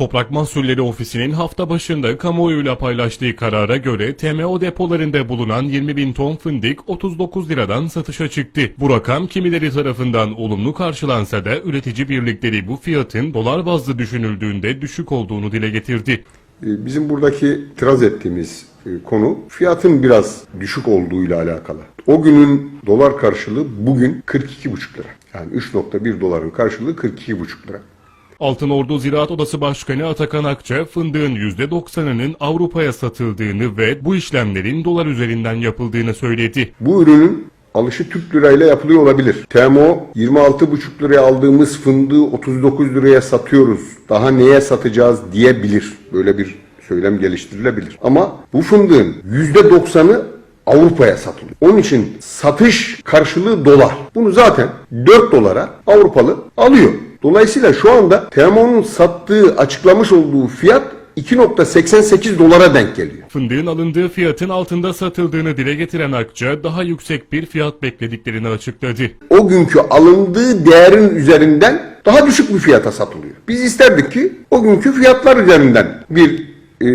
Toprak Mahsulleri Ofisi'nin hafta başında kamuoyuyla paylaştığı karara göre TMO depolarında bulunan 20 bin ton fındık 39 liradan satışa çıktı. Bu rakam kimileri tarafından olumlu karşılansa da üretici birlikleri bu fiyatın dolar bazlı düşünüldüğünde düşük olduğunu dile getirdi. E, Bizim buradaki itiraz ettiğimiz e, konu fiyatın biraz düşük olduğuyla alakalı. O günün dolar karşılığı bugün 42,5 lira. Yani 3.1 doların karşılığı 42,5 lira. Altınordu Ziraat Odası Başkanı Atakan Akça, fındığın %90'ının Avrupa'ya satıldığını ve bu işlemlerin dolar üzerinden yapıldığını söyledi. Bu ürünün alışı Türk lirayla yapılıyor olabilir. TMO 26,5 liraya aldığımız fındığı 39 liraya satıyoruz. Daha neye satacağız diyebilir. Böyle bir söylem geliştirilebilir. Ama bu fındığın %90'ı Avrupa'ya satılıyor. Onun için satış karşılığı dolar. Bunu zaten 4 dolara Avrupalı alıyor. Dolayısıyla şu anda TMO'nun sattığı açıklamış olduğu fiyat 2.88 dolara denk geliyor. Fındığın alındığı fiyatın altında satıldığını dile getiren Akça, daha yüksek bir fiyat beklediklerini açıkladı. o günkü alındığı değerin üzerinden daha düşük bir fiyata satılıyor. Biz isterdik ki o günkü fiyatlar üzerinden bir e,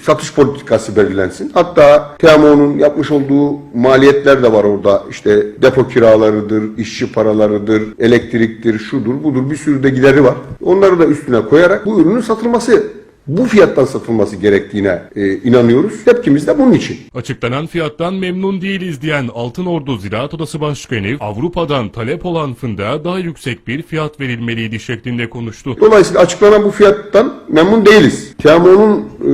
satış politikası belirlensin. Hatta TMO'nun yapmış olduğu maliyetler de var orada. İşte depo kiralarıdır, işçi paralarıdır, elektriktir, şudur budur bir sürü de gideri var. Onları da üstüne koyarak bu ürünün satılması bu fiyattan satılması gerektiğine e, inanıyoruz. Tepkimiz de bunun için. Açıklanan fiyattan memnun değiliz diyen Altınordu Ziraat Odası Başkanı, Avrupa'dan talep olan fındığa daha yüksek bir fiyat verilmeliydi şeklinde konuştu. Dolayısıyla açıklanan bu fiyattan memnun değiliz. TMO'nun e,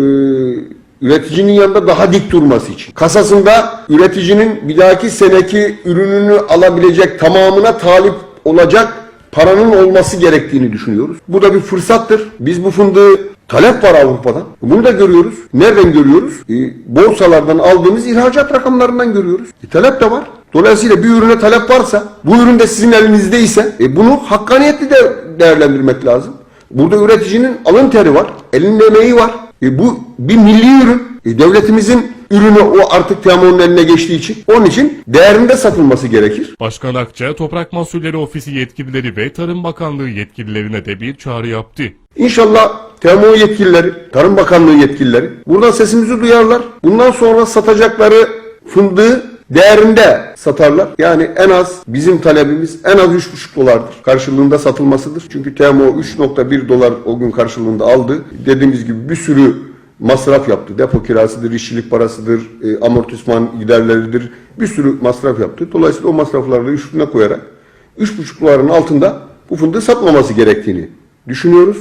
üreticinin yanında daha dik durması için. Kasasında üreticinin bir dahaki seneki ürününü alabilecek tamamına talip olacak paranın olması gerektiğini düşünüyoruz. Bu da bir fırsattır. Biz bu fındığı talep var Avrupa'dan. Bunu da görüyoruz. Nereden görüyoruz? E, borsalardan aldığımız ihracat rakamlarından görüyoruz. E, talep de var. Dolayısıyla bir ürüne talep varsa, bu ürün de sizin elinizdeyse e, bunu hakkaniyetli de değerlendirmek lazım. Burada üreticinin alın teri var, elinin emeği var. E, bu bir milli ürün. E, devletimizin ürünü o artık TMO'nun eline geçtiği için. Onun için değerinde satılması gerekir. Başkan Akça, Toprak Mahsulleri Ofisi yetkilileri ve Tarım Bakanlığı yetkililerine de bir çağrı yaptı. İnşallah TMO yetkilileri, Tarım Bakanlığı yetkilileri buradan sesimizi duyarlar. Bundan sonra satacakları fındığı değerinde satarlar. Yani en az bizim talebimiz en az 3,5 dolardır. Karşılığında satılmasıdır. Çünkü TMO 3.1 dolar o gün karşılığında aldı. Dediğimiz gibi bir sürü masraf yaptı. Depo kirasıdır, işçilik parasıdır, e, amortisman giderleridir. Bir sürü masraf yaptı. Dolayısıyla o masrafları da üstüne koyarak 3,5 doların altında bu fındığı satmaması gerektiğini düşünüyoruz.